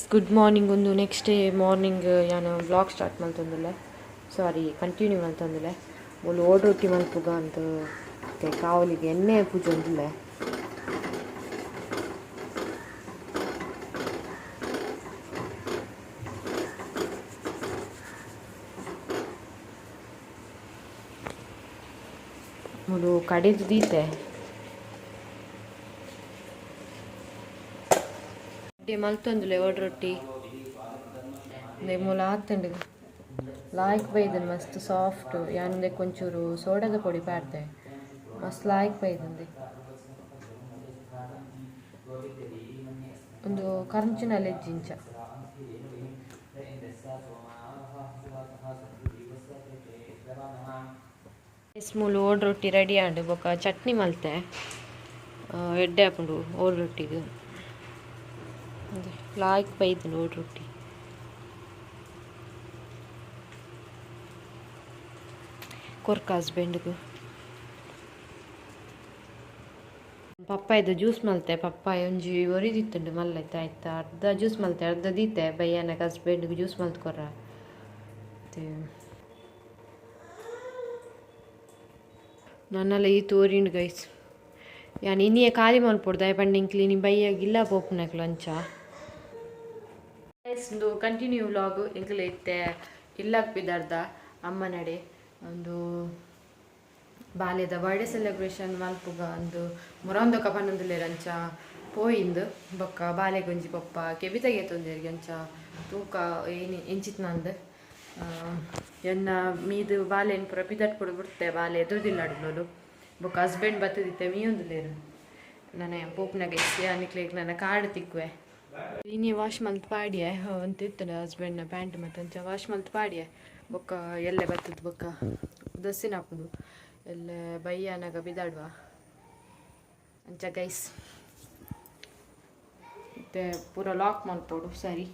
Guys good morning ಒಂದು next day morning ನಾನು blog start ಮಾಡ್ತಂದಿಲ್ಲ? ಸಾರಿ ಕಂಟಿನ್ಯೂ ಮಾಡ್ತಂದಿಲ್ಲ? ಒಂದು ಓಡ್ ರೊಟ್ಟಿ ಮಲ್ಪುಗ ಅಂತ ಕಾವಲಿಗೆ ಎಣ್ಣೆ ಪೂಜೆ ಒಂದಿಲ್ಲ ಒಂದು ಕಡೆದು ದೀತೆ. మల్తుందిలే ಎರಡು ರೊಟ್ಟಿ. ಮೂಲ లాత్తండి ಲಾಯ್ಕ್ ಬೈದನ್ ಮಸ್ತ್ ಸಾಫ್ಟ್ ಯಾಂದೆ ಕೊಂಚೂರು ಸೋಡದ ಪೊಡಿ ಪಾಡ್ದೆ ಮಸ್ತ್ ಲಾಯ್ಕ್ ಬೈದಂದೆ ಒಂದು ಕರಂಚಿನ ಲೆಜ್ಜಿಂಚ ಮೂಲು ಓಡ್ ರೊಟ್ಟಿ ರೆಡಿ ಆಂಡ್ ಬೊಕ ಚಟ್ನಿ ಮಲ್ತೆ. ಎಡ್ಡೆ ಹಾಕೊಂಡು ಓಡ್ ರೊಟ್ಟಿಗೆ ಲಾಯ್ಕ್ ಬೈದು ನೋಡಿ ರೊಟ್ಟಿ. ಕೊರ್ಕ ಹಸ್ಬೆಂಡ್ಗೂ. ಪಪ್ಪಾಯ್ದು ಜ್ಯೂಸ್ ಮಲ್ತೆ. ಪಪ್ಪಾಯ ಒಂಜಿ ಒರಿದಿತ್ತುಂಡು ಮಲ್ಲೈತೆ. ಆಯ್ತಾ? ಅರ್ಧ ಜ್ಯೂಸ್ ಮಲ್ತೆ, ಅರ್ಧ ದೀತೆ. ಬಯ್ಯನಕ್ಕೆ ಹಸ್ಬೆಂಡ್ಗೆ ಜ್ಯೂಸ್ ಮಲ್ತ್ಕೊರ ನನ್ನಲ್ಲ ಈ ತೋರಿಂಡು ಗೈಸ್. ಯಾನ್ ಇನ್ನೇ ಖಾಲಿ ಮಲ್ಪೊಡ್ದು ಪಂಡ ಇಂಕ್ಲಿ ನಿಮ್ಮ ಬೈಯಾಗಿಲ್ಲ ಪೋಪುನಕ್ಲು ಅಂಚ. ಒಂದು ಕಂಟಿನ್ಯೂ ವ್ಲಾಗ್ ಇತ್ತೆ ಇಲ್ಲಕ್ ಬಿದ್ದಾರ್ದ ಅಮ್ಮ ನಡೆ. ಒಂದು ಬಾಲ್ಯದ ಬರ್ಡೇ ಸೆಲೆಬ್ರೇಷನ್ ಮಲ್ಪುಗ ಒಂದು ಮೊರೊಂದು ಪನ್ನೊಂದುಲ್ಲೆರ್ ಅಂಚ ಪೋಯಿಂದು ಬೊಕ್ಕ ಬಾಲೆಗೊಂಜಿ ಪಪ್ಪ, ಕೆಬಿತಗೆ ತೊಂದೇರಿಗೆ ಅಂಚ ತೂಕ ಏನು ಎಂಚಿತ್ ನಂದು ಎನ್ನ ಮೀದು ಬಾಲೆನ್ ಪುರ ಪಿದಟ್ ಕೊಡು ಬಿಡ್ತೆ ಬಾಲೆ ಎದುರುದಿಲ್ಲಾಡುಗಳು ಬೊಕ್ಕ ಹಸ್ಬೆಂಡ್ ಬತ್ತದಿತ್ತೆ ಮೀಯೊಂದುಲ್ಲೇರು ನನ್ನ ಪೋಪ್ನಾಗ ಎಸ್ಸಿ ಅನಿಕ್ಲೇಗ್ ನನ್ನ ಕಾರ್ಡ್ ತಿಕ್ಕುವೆ. ಇನ್ನೇ ವಾಶ್ ಮಲ್ತ್ ಪಾಡಿಯ? ಅಂತ ಇರ್ತದೆ ಹಸ್ಬೆಂಡ್ನ ಪ್ಯಾಂಟ್ ಮತ್ತು ಅಂಚ ವಾಶ್ ಮಲ್ತ್ ಪಾಡಿಯ? ಬೊಕ್ಕ ಎಲ್ಲೆ ಬರ್ತದ ಬೊಕ್ಕ. ದಸ್ಸಿನ ಹಾಕೊಂಡು ಎಲ್ಲೆ ಬಯ್ಯನಾಗ ಬಿದಾಡುವ? ಅಂಚ ಗೈಸ್ ಮತ್ತೆ ಪೂರ ಲಾಕ್ ಮಲ್ಪೋಡು ಸರಿ.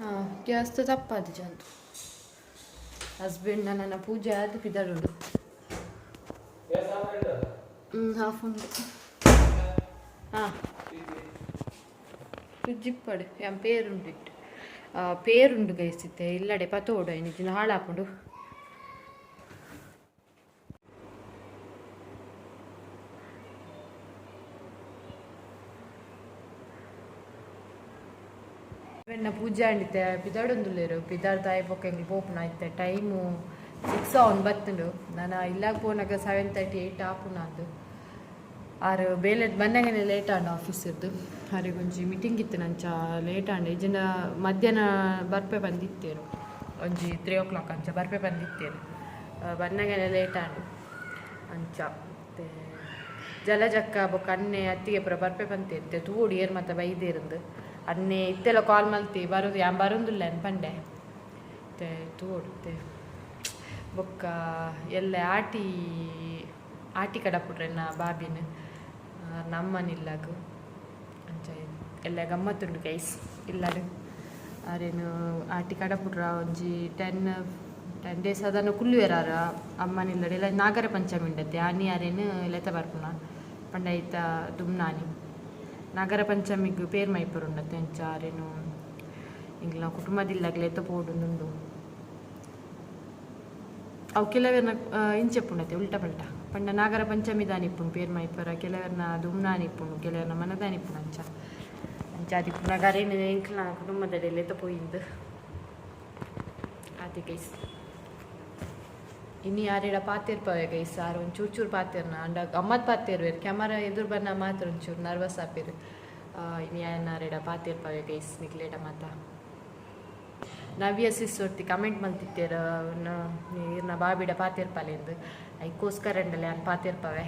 ಹಾಂ, ಗ್ಯಾಸ್ ತಪ್ಪಾದ ಜಂತು ಹಸ್ಬೆಂಡ್ ನನ್ನ ಪೂಜೆ ಆದ ಪಿದಡುಡು ಹ್ಞೂ ಹಾಫ್ ಉಂಟು. ಹಾಂ. ಫ್ರಿಜ್ಜಿಪ್ಪಡೆ ಪೇರುಂಡು ಇಟ್ಟು. ಪೇರುಂಡು ಗೈಸಿತ್ತೆ, ಇಲ್ಲಡೆ ಪತೋಡು ಐನಿಜಿನ ಹಾಳಾಕೊಂಡು ಇವೆನ್ನ ಪೂಜಾಂಡಿತ್ತೆ ಪಿದಾಡೊಂದುಲ್ಲೇರು ಪಿದಾಡ್ ತಾಯಿ ಪೊಕ್ಕ ಎಂಗ್ಲು ಪೋಪುನ ಇತ್ತೆ ಟೈಮು ಸಿಕ್ಸ್ ಅವನ್ ಬತ್ತುಂಡು ನಾನು ಇಲ್ಲಾಗ ಪೋನಾಗ ಸೆವೆನ್ ತರ್ಟಿ ಏಯ್ಟ್ ಆಪುನ ಅಂದು. ಆರು ಬೇಲೆ ಬಂದಾಗೇನೆ ಲೇಟ್ ಆಂಡು ಆಫೀಸಿರ್ದು ಅವ್ರಿಗೆ ಒಂಜಿ ಮೀಟಿಂಗ್ ಇತ್ತು ನಂಚ ಲೇಟ್ ಆಂಡು ಇಜ್ಜಿನ ಮಧ್ಯಾಹ್ನ ಬರ್ಪೆ ಬಂದಿತ್ತೇನು ಒಂಜಿ ತ್ರೀ ಓ ಕ್ಲಾಕ್ ಅಂಚ ಬರ್ಪೆ ಬಂದಿತ್ತೇನು ಬಂದಾಗೇನೆ ಲೇಟ್ ಆಂಡು. ಅಂಚ ಜಲಜಕ್ಕ ಬೊಕ್ಕ ಅನ್ನೆ ಅತ್ತಿಗೆ ಪುರ ಬರ್ಪೆ ಬಂತೇನು ತೂಡಿ ಏರು ಮತ್ತೆ ಬೈದೇರಂದು ಅನ್ನೆ ಇತ್ತೆಲ್ಲ ಕಾಲ್ ಮಲ್ತಿ ಬರೋದು ಯಾನ್ ಬರೋದಿಲ್ಲ ಅನ್ಪಂಡೆ ಮತ್ತೆ ತೂಡುತ್ತೆ ಬೊಕ್ಕ ಎಲ್ಲ ಆಟಿ ಆಟಿ ಕಡಪುಡ್ರೆ ನಾ ಬಾಬಿನ. ನಮ್ಮನಿಲ್ಲಾಗು ಅಂಚ ಎಲ್ಲ ಗಮ್ಮತ್ತುಂಡು ಗೈಸ್ ಇಲ್ಲಾಡು. ಅರೇನು ಆಟಿ ಕಡಪುಡ್ರ ಒಂಜಿ ಟೆನ್ ಟೆನ್ ಡೇಸ್ ಅದನ್ನು ಕುಲ್ಲುವೆರಾರ ಅಮ್ಮನಿಲ್ಲಡೆ ಇಲ್ಲ, ನಾಗರ ಪಂಚಮಿ ಉಂಡತ್ತೆ, ಆನಿ ಅರೇನು ಲೆತ ಬರ್ಪುನ. ಪಂಡ ಐತ ದುಮ್ನಾನಿ. ನಾಗರ ಪಂಚಮಿಗ್ ಪೇರ್ ಮೈಪುರ ಉಂಡತ್ತೆ ಅಂಚ ಆರೇನು ಇಂಗ್ಲ ಕುಟುಂಬದಿಲ್ಲಾಗ್ಲಿ ಲೆತ ಪೋಡುಂದುಂಡು ಅವು ಕೆಲವೆರ್ನ ಇಂಚೆ ಪುಣತೆ ಉಲ್ಟಾ ಪಲ್ಟ ಪಂಡ ನಾಗರ ಪಂಚಮಿ ದಾನಿಪ್ಪುಣು ಪೇರ್ ಮೈಪರ ಕೆಲವೆರ್ನ ದುಮ್ನಾನಿಪ್ಪುಣು ಕೆಲವೆರ್ನ ಮನದಾನಿಪ್ಪುಣು ಅಂಚ ಅಂಚ ಆದಿಪ್ಪು ನಗರೇನು ಎಂಕ್ಲ ಕುಟುಂಬದಡೆಲ್ಲ ಎತ್ತ ಪೋಯಿಂದು ಆದಿ ಗೈಸ್ ಇನ್ನು ಯಾರಿಡ ಪಾತಿರ್ಪವೆ ಗೈಸ್ ಆರು ಒಂದು ಚೂರು ಚೂರು ಪಾತಿರ್ನ ಅಂಡ ಗಮ್ಮತ್ ಪಾತಿರ್ವೆ ಕ್ಯಾಮರಾ ಎದುರು ಬನ್ನ ಮಾತ್ರ ಒಂಚೂರು ನರ್ವಸ್ ಆಪಿರು ಇನ್ನು ಯಾರಿಡ ಪಾತಿರ್ಪವೆ ಗೈಸ್ ನಿಕ್ಲೇಟ ಮಾತಾ. ನವ್ಯ ಸಿಸ್ಸೊರ್ತಿ ಕಮೆಂಟ್ ಮಲ್ತಿತ್ತೇರ ಇರ್ನ ಬಾಬಿಡ ಪಾತಿರ್ಪಲೆಂದು ಐಕೋಸ್ಕರ ಅಂಡಲೆ ಅನ್ ಪಾತಿರ್ಪವೆ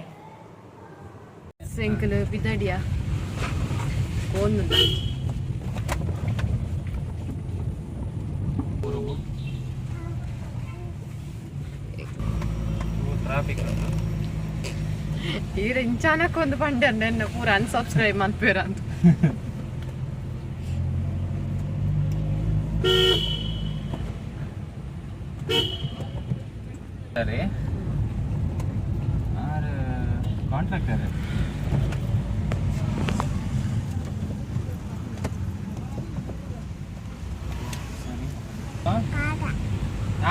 ಸೆಂಕಲ್ ಬಿದಡಿಯ. ಕೋನು ಇಂಚಾನಕ್ ಒಂದು ಪಂಡ ಪೂರ ಅನ್ಸಬ್ಸ್ಕ್ರೈಬ್ ಮಲ್ಪೇರ ಅಂತ. ಕಾಂಟ್ರಾಕ್ಟರ್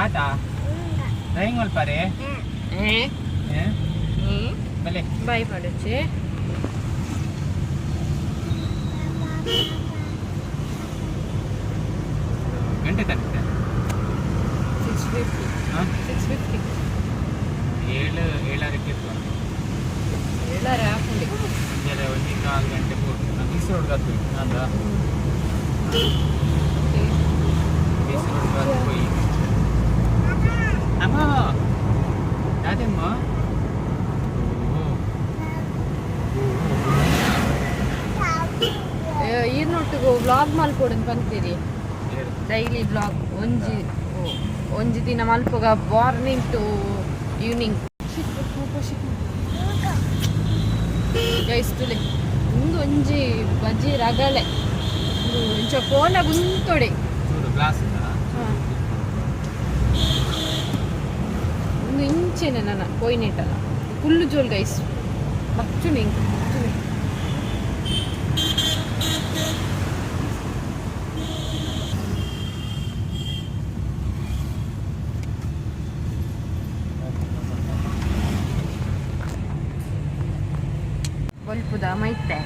ಆಟ. ಡ್ರೈವಿಂಗ್ ಮಲ್ಪಾರೆ ಬಾಯ್ ಮಾಡುಚ್ಚಿ ಗಂಟೆ ತನಕ ಸಿಕ್ಸ್ ಫಿಫ್ಟಿ ಹಾಂ ಸಿಕ್ಸ್ ಫಿಫ್ಟಿ ಏಳು ಏಳರಕ್ಕೆ ಇತ್ತು ಎಲ್ಲಾರ ಹಾಕೊಂಡಿ ಮುಂಜಾನೆ ಒಂದು ಕಾಲು ಗಂಟೆ ಪೂರ್ತಿ ನಾನು ಬಿಸಿ ಹುಡುಗತ್ತು ನಂದ ಬಿಸಿ ಹುಡುಗತ್ತು ಹೋಗಿ ಅಮ್ಮ ಯಾದಮ್ಮ ಈರ್ನೊಟ್ಟಿಗೆ ವ್ಲಾಗ್ ಮಲ್ಕೊಡನ್ ಬಂತೀರಿ ಡೈಲಿ ಬ್ಲಾಗ್ ಒಂಜಿ ಒಂಜಿ ದಿನ ಮಲ್ಪಗ ಮಾರ್ನಿಂಗ್ ಟು ಈವ್ನಿಂಗ್ ತುಲೆ ಒಂದು ಒಂಜಿ ಬಜ್ಜಿ ರಗಳೆ. ಕೋಲ ಗುಂತೊಡೆ ಚೂರು ಗ್ಲಾಸ್ ಒಂದು ಇಂಚೆನೆ ನನ್ನ ಕೊಯ್ನೆಟ್ಟಲ್ಲ ಫುಲ್ಲು ಜೋಲ್ ಗೈಸ್ ಮಚ್ಚು ನಿಂಗೆ ಒಲ್ಪುದ ಮೈತೆ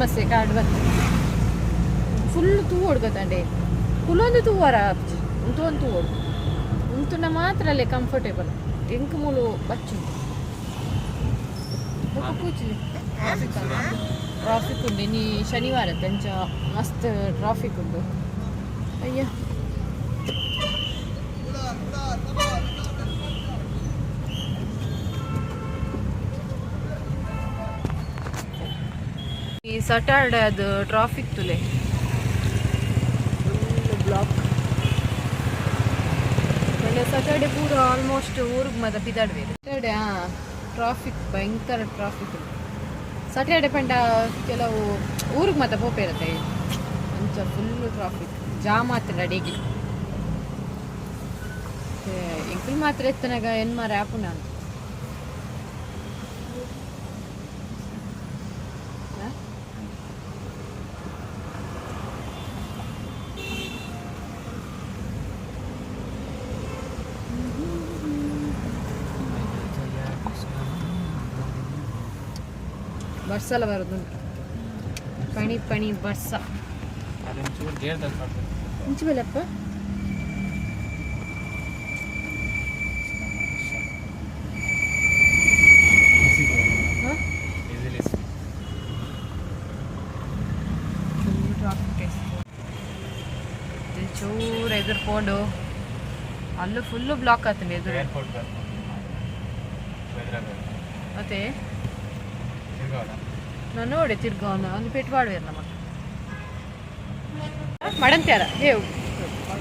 ಸಮಸ್ಯೆ ಕಾರ್ಡ್ ಬಂತು ಫುಲ್ ತೂ ಹೊಡ್ಕೊತಂಡೆ ಕುಲೊಂದು ತೂವರ ಉಂತು ಒಂದು ತೂವಡು. ಉಂತುನ ಮಾತ್ರ ಅಲ್ಲೇ ಕಂಫರ್ಟೇಬಲ್ ಎಂಕು ಮೂಲು ಬಚ್ಚು. ಕೂಚಲಿ ಟ್ರಾಫಿಕ್ ಉಂಡು ನೀ ಶನಿವಾರ ತಂಚ ಮಸ್ತ್ ಟ್ರಾಫಿಕ್ ಉಂಟು. ಅಯ್ಯ. ಸಟರ್ಡೆ ಅದು ಟ್ರಾಫಿಕ್ ತುಲೆ. ಬ್ಲಾಕ್ ಸಟರ್ಡೆ ಪೂರ ಆಲ್ಮೋಸ್ಟ್ ಊರಿಗೆ ಮದ ಬಿದಾಡ್ಬೇಕು ಸಟರ್ಡೆ ಹಾ ಟ್ರಾಫಿಕ್ ಭಯಂಕರ ಟ್ರಾಫಿಕ್ ಸಟರ್ಡೆ ಪಂಡ ಕೆಲವು ಊರಿಗೆ ಮತ ಇರುತ್ತೆ. ಅಂಚ ಫುಲ್ಲು ಟ್ರಾಫಿಕ್ ಜಾಮ್ ಆಗ್ತದೆ ಅಡಿಗೆ ಎಂಕಲ್ ಮಾತ್ರ ಎತ್ತನಾಗ ಏನು ಮಾರ ಆಪು ನಾನು பஸ்ஸில் வருது பனி பனி பஸ்ஸா ఇంచు వెళ్ళప్ప చూడు ఎదురుపోండు అల్లు ఫుల్ బ్లాక్ అవుతుంది ఎదురు. అయితే ನಾನು ನೋಡಿ ತಿರ್ಗೋನ ಒಂದು ಪೆಟ್ಟು ಮಾಡುವೇರು ನಮ್ಮ ಮಡಂತ್ಯಾರ ಹೇವು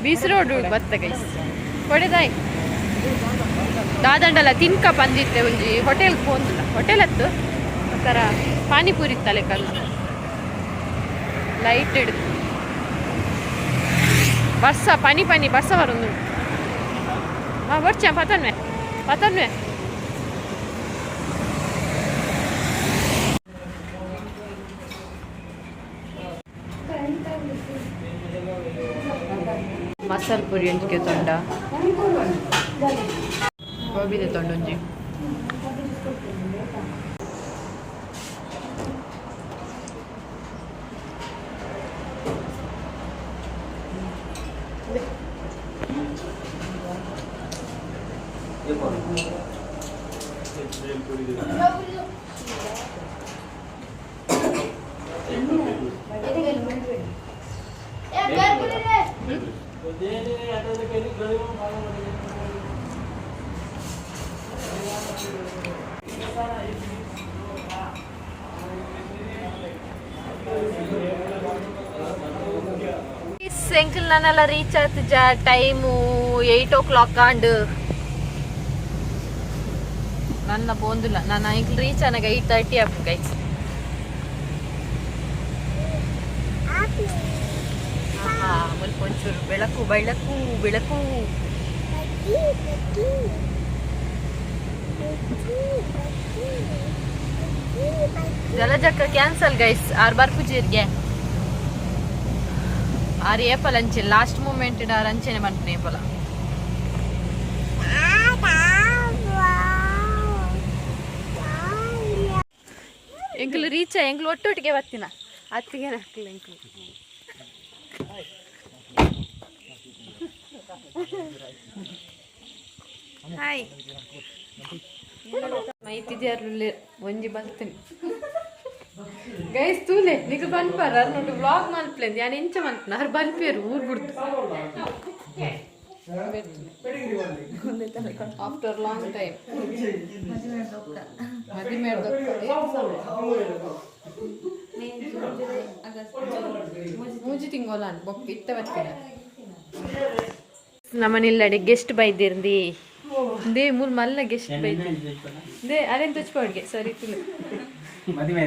ಬೀಸ್ ರೋಡ್ ಬತ್ತ ಗೈಸ್. ಹೊಡೆದಾಯ್ ದಾದಂಡಲ ತಿನ್ಕ ಬಂದಿತ್ತೆ ಒಂಜಿ ಹೋಟೆಲ್ಗೆ ಹೋಗಿಲ್ಲ ಹೋಟೆಲ್ ಹತ್ತು ಒಂಥರ ಪಾನಿಪೂರಿ ತಲೆ ಕಲ್ಲು. ಲೈಟ್ ಹಿಡಿದು. ಬರ್ಸ ಪನಿ ಪನಿ ಬರ್ಸ ಬರೋದು ಹಾಂ ಬರ್ಚ ಪತನ್ವೆ? ಪತನ್ವೆ? ಮಸಾಲ ಪುರಿ ಒಂಜಿಗೆ ತೊಂಡ ಗೋಬಿದೆ ತೊಂಡ ಎಂಕಲ್ ನಾನೆಲ್ಲ ರೀಚ್ ಆಗ್ತಿದ್ದ time eight o'clock and ನನ್ನ ಬೋಂದಿಲ್ಲ ನಾನು ಎಂಕಲ್ ರೀಚ್ ಆನಾಗ ಏಯ್ಟ್ ತರ್ಟಿ ಆಗ್ಬೇಕು ಗೈಸ್ ಮುಲ್ಪ ಒಂಚೂರು ಬೆಳಕು ಬೆಳಕು ಬೆಳಕು. ಜಲಜಕ್ಕ ಕ್ಯಾನ್ಸಲ್ ಗೈಸ್ ಆರ್ ಬಾರ್ ಪೂಜೆರ್ಗೆ. ಆರು ಏಪಲ್ ಅಂಚೆ ಲಾಸ್ಟ್ ಮೂಮೆಂಟ್ ಆರು ಅಂಚೆನೆ ಬಂತು ಏಪಲ ಎಂಕಲು ರೀಚ್ ಎಂಕಲು ಒಟ್ಟೊಟ್ಟಿಗೆ ಬರ್ತೀನ ಅತ್ತಿಗೆ ಹಾಕಲ್ಲ ಎಂಕಲು ಹಾಯ್ ಮೈತಿದ್ಯಾರು ಒಂಜಿ ಬರ್ತೀನಿ ಗೈಸ್ ತೂಲೆ ನಿಗ ಬನ್ಪಾರ ನೋಡಿ ವ್ಲಾಗ್ ಮಲ್ಪ್ಲೆಂದ್ ಯಾನ್ ಎಂಚ ಮಲ್ಪನ ಅವ್ರು ಬಲ್ಪೇರು ಊರ್ ಬಿಡ್ತು ಆಫ್ಟರ್ ಲಾಂಗ್ ಟೈಮ್ ಮದಿ ಮೂಜಿ ತಿಂಗೋಲ ಬೊಕ್ಕ ಇತ್ತ ಬರ್ತೀನ ನಮ್ಮನಿಲ್ಲಡೆ ಗೆಸ್ಟ್ ಬೈದಿರ್ದಿ ದೇ ಮೂಲ್ ಮಲ್ಲ ಗೆಸ್ಟ್ ಬೈದಿ ದೇ ಅದೇನ್ ತುಚ್ಪಾಡ್ಗೆ ಸರಿ ತಿಳು ಮದುವೆ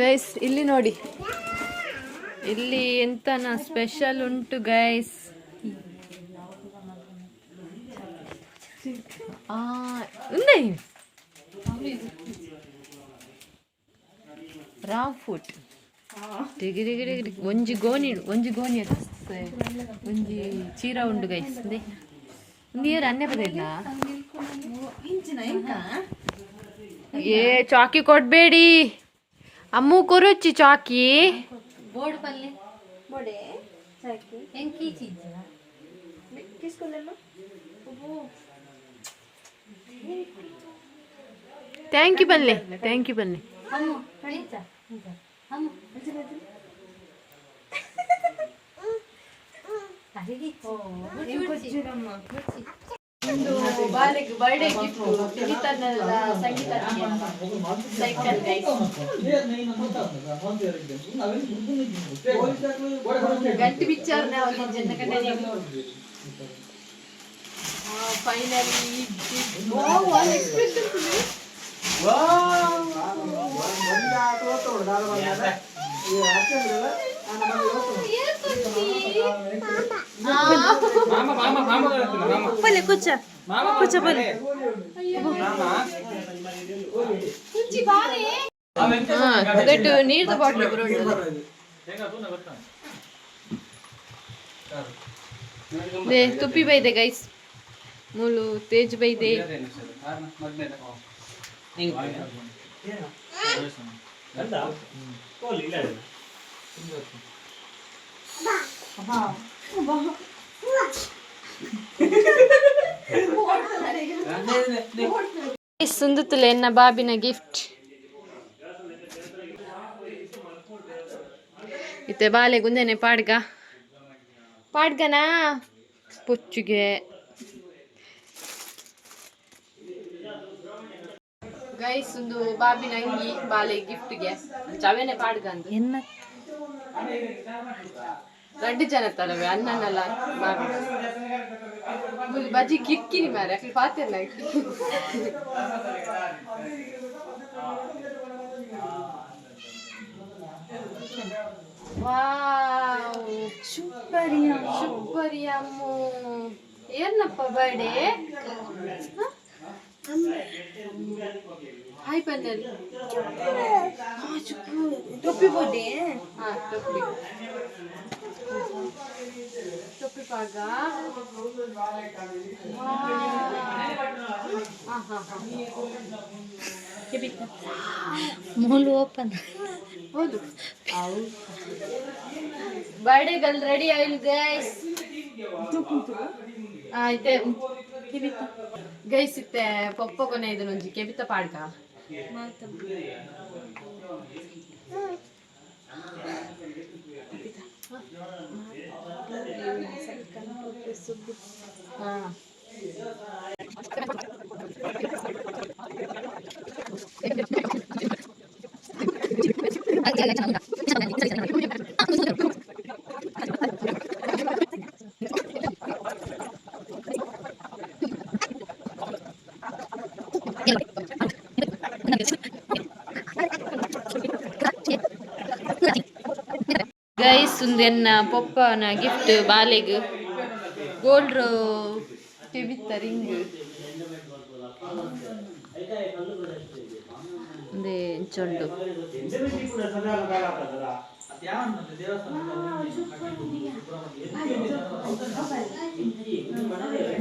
ಗೈಸ್ ಇಲ್ಲಿ ನೋಡಿ. ಇಲ್ಲಿ ಎಂತನ ಸ್ಪೆಷಲ್ ಉಂಟು ಗೈಸ್ ఉందే ರಾ ಫುಟ್ ಡಿಗಿ ಡಿಗಿ. ಒಂಜಿ ಗೋಣಿ ಒಂಜಿ ಗೋಣಿ. ಒಂಜಿ ಚೀರ ಉಂಡು ಗೈಸ್ ನೀರು ಅನ್ನೆ ಬರಲಿಲ್ಲ ಏ, ಚಾಕಿ ಕೊಡ್ಬೇಡಿ. ಅಮ್ಮು ಕೊರೊಚ್ಚಿ ಚಾಕಿ ಬೋರ್ಡ್ ಪಲ್ಲೆ ಬೋಡೆ ಸಾಕಿ ಎಂಕಿ ಚೀಜ ಕಿಸ್ಕೊಳ್ಳಲ್ಲ ಥ್ಯಾಂಕ್ ಯು ಬನ್ನಿ ಥ್ಯಾಂಕ್ ಯು ಬನ್ನಿ ಹಮ್ಮು ಕಳಿತ ಹಮ್ಮು ಅರಿಗೆ ಓ ಒಂದು ಬಾಲೆಗೆ ಬರ್ಡೇ ಗಿಫ್ಟ್ ಸಂಗೀತನೆಲ್ಲ ಸಂಗೀತ ಸೈಕಲ್ ಫೈನಲಿ ನಾನು. ಪಲ್ಲೆ ಕುಚ್ಚ ಮಾಮ ಕುಚ್ಚ ಪಲ್ಲೆ ದೊಡ್ಡ ನೀರ್ದು ಬಾಟ್ಲಿ ದೇ ತುಪ್ಪಿ ಬೈದೆ ಗೈಸ್ ಮೂಲು ತೇಜ್ ಬೈದೆ ಸುಂದುತ್ತಲೆ ಎನ್ನ ಬಾಬಿನ ಗಿಫ್ಟ್ ಇತ್ತೆ ಬಾಲೆ ಗುಂದೇನೆ ಪಾಡ್ಗ. ಪಾಡ್ಗನಾ ಪುಚ್ಚುಗೆ. ಗೈಸ್, ಒಂದು ಬಾಬಿನ ಅಂಗಿ ಬಾಲೆ ಗಿಫ್ಟ್ಗೆ ಚವೇನೆ ಪಾಡ್ಗ ಅಂದು. ರಡ್ಡು ಜನ ಅಣ್ಣನಲ್ಲ. ಬಾಬಿ ಮುಲ್ ಬಜ್ಜಿ ಕಿರ್ಕಿರಿ ಮಾರೆ ಅಕ್ಲಿ ಪಾತೆಲ್ಲ ವಾವ್ ಸೂಪರಿಯ ಶುಭರಿ ಅಮ್ಮು ಏನಪ್ಪ ಬರ್ಡೇ ಹಾಯ್ ಪನ್ನಲ್ ಟೊಪ್ಪಿ ಬೋಡೆ ಹಾ ಟೊಪ್ಪಿ. ಟೊಪ್ಪಿ ಪಾಗ. ಮೂಲು ಓಪನ್. ಹೌದು. ಬರ್ಡೇಗಲ್ ರೆಡಿ ಆಯಿಲ್ ಗೈಸ್ ಆಯ್ತೆ. ಗೈಸ್ ಇತ್ತೆ ಪೊಪ್ಪ ಕೊನೆ ಇದನ್ನೊಂಜಿ ಕೆಬಿತ ಪಾಡ್ಕ? mantap Ah. Ah. Ah. Jangan, jangan, jangan. Guys ಉಂದೆನ್ನ ಪೊಪ್ಪನ ಗಿಫ್ಟ್ ಬಾಲೆಗ್ ಗೋಲ್ಡ್ ಕೆಬಿತ್ತ ರಿಂಗ್ ಒಂದೇ ಚೊಂಡು.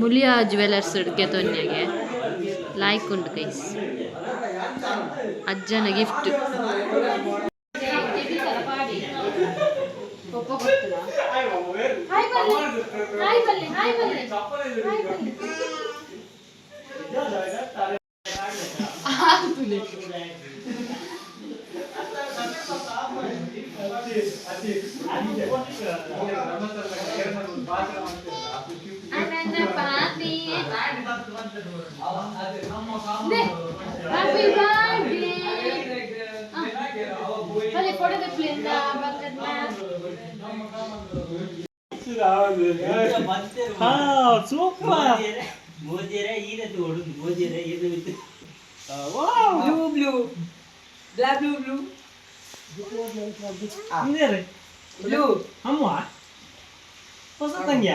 ಮುಲಿಯಾ ಜ್ಯುವೆಲರ್ಸ್ ಉಡ್ಕೆ ತೊನ್ನೆಗೆ ಲಾಯ್ಕ್ ಉಂಟು ಗೈಸ್ ಅಜ್ಜನ gift Happy birthday! Vale, fora da plenda, ಹಾ ಸೂಪರ್ ಮೋದಿಯರ ಈರದ್ದು ಹೊಡುದು ಮೋದಿಯರ ಇದು ಬಿತ್ತು blue blue blah blue blue blue ಅಮ್ಮ ಹೊಸ ತಂಗ್ಯ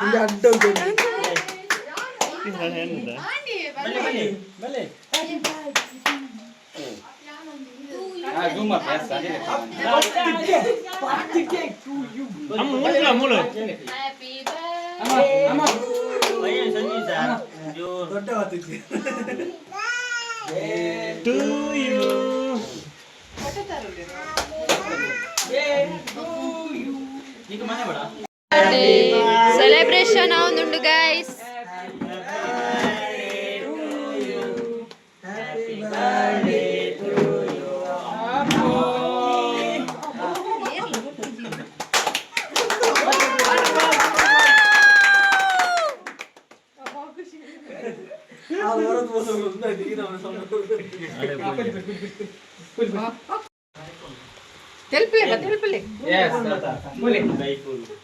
근데 안 떠오르네. 잘 했는데. 빨리 빨리 빨리. 아, 누마 뺐어. 아무 몰라 몰라. 아마 아마. 왜 선지자. 요. 떴다 왔지. To you. 예. To you. 이거 많이 봐라. celebration on undu guys Tell me, tell me. Yes, tell me. Tell me.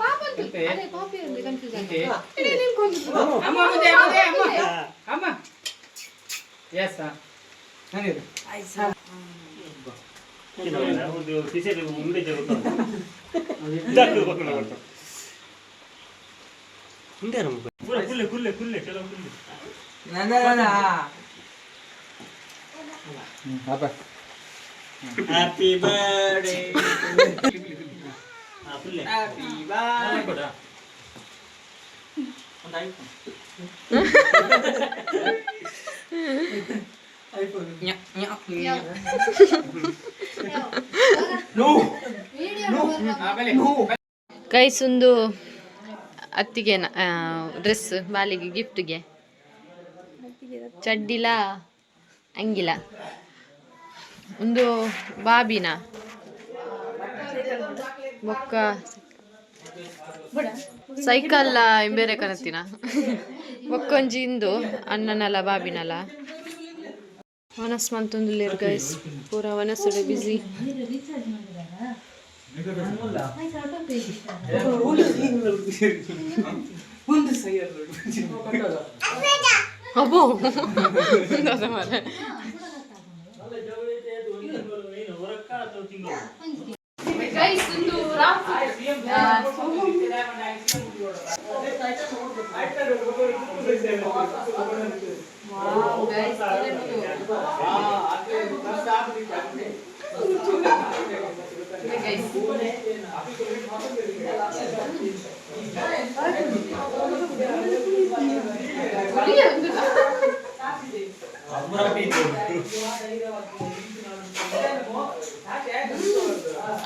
பாப்பாக்கு Okay. அதே பாப்பி இருந்து கண்டுக்காங்க Okay. இல்லைன்னு கொஞ்சம் ಅಮ್ಮ ಮುಂದೆ ಮುಂದೆ ಅಮ್ಮ ಅಮ್ಮ ಎಸ್ ನನಗೆ ಒಂದು ಕಿಸೆಯಲ್ಲಿ ಮುಂದೆ ಜರುಗುತ್ತಾ ಇದ್ದಾಗ್ಲೂ ಪಕ್ಕದಲ್ಲಿ ಬರ್ತಾರೆ. ಪೂರ ಕುಲ್ಲೆ ಕುಲ್ಲೆ ಕುಲ್ಲೆ ಕೆಲವು ಕುಲ್ಲೆ ಹ್ಮ್, ಅಪ್ಪ. Happy birthday. ಬರ್ಡೇ ಸುಂದು ಐಫೋನ್ ಆಮೇಲೆ ಕೈಸೊಂದು ಅತ್ತಿಗೆ ಡ್ರೆಸ್ ಬಾಲಿಗೆ ಗಿಫ್ಟ್ಗೆ ಚಡ್ಡಿಲ ಅಂಗಿಲ. ಒಂದು ಬಾಬಿನ. ಬೊಕ್ಕ ಸೈಕಲ್ ಬೇರೆ ಕನತ್ತಿನ ಬೊಕ್ಕೊಂಜಿ ಇಂದು ಅಣ್ಣನಲ್ಲ ಬಾಬಿನಲ್ಲ ವನಸ್ ಮಂತೊಂದುಲ್ಲೇರು ಗೈಸ್ ಪೂರ ವನಸ್ ಬಿಸಿ ಅಬ್ಬೋ. ಮಾರ್ರೆ. Guys, ಒಂದು ರಾಮ್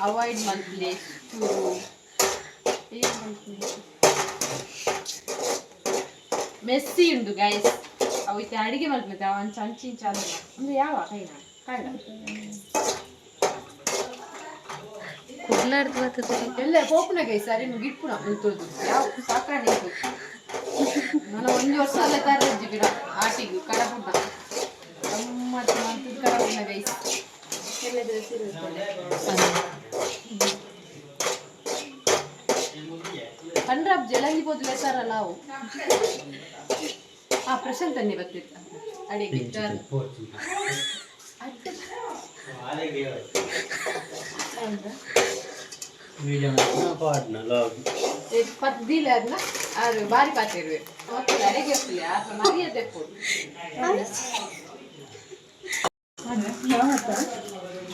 ಅವಾಯ್ಡ್ ಮಲ್ಪಲೆ ಮೆಸ್ಸಿ ಉಂಟು ಗೈಸ್ ಅವತ್ತೆ ಅಡಿಗೆ ಮಲ್ಪತ್ತೆ ಅವ ಚಂಚಿ ಚಾಲು ಅಂದ್ರೆ ಯಾವ ಕೈನ? ಕಾಯ್ದ ಎಲ್ಲ ಪೋಪುನ ಗೈಸ್ ಸರಿ ನಿಮ್ಗೆ ಗಿಟ್ಪುನ ಉಳ್ತೊಳ್ದು ಯಾವ ಸಾಕಾಣೆ ನಾನು? ಒಂದು ವರ್ಷ ಅಲ್ಲ ತರಜ್ಜಿ ಆಟಿಗೂ ಕಡಪುಟ್ಟ ಗಮ್ಮತ್ತು ಗೈಸ್ ಪಂಡ್ರಾಬ್ ಜಲಂಗಿ ಬೋದು ಲೆತ್ತಾರಲ್ಲ ಅವು. ಆ ಪ್ರಶಾಂತ್ ಅನ್ನಿ ಬರ್ತಿತ್ತ. ಅಡಿಗೆ ಪದ್ದಿಲ್ಲ ಅದನ್ನ ಅದು ಬಾರಿ ಪಾತಿರುವೆ ಮತ್ತೆ ಅಡಿಗೆ ಹೋಗ್ತಿಲ್ಲ ಅಥವಾ ಮರಿಯದೆ ಇದು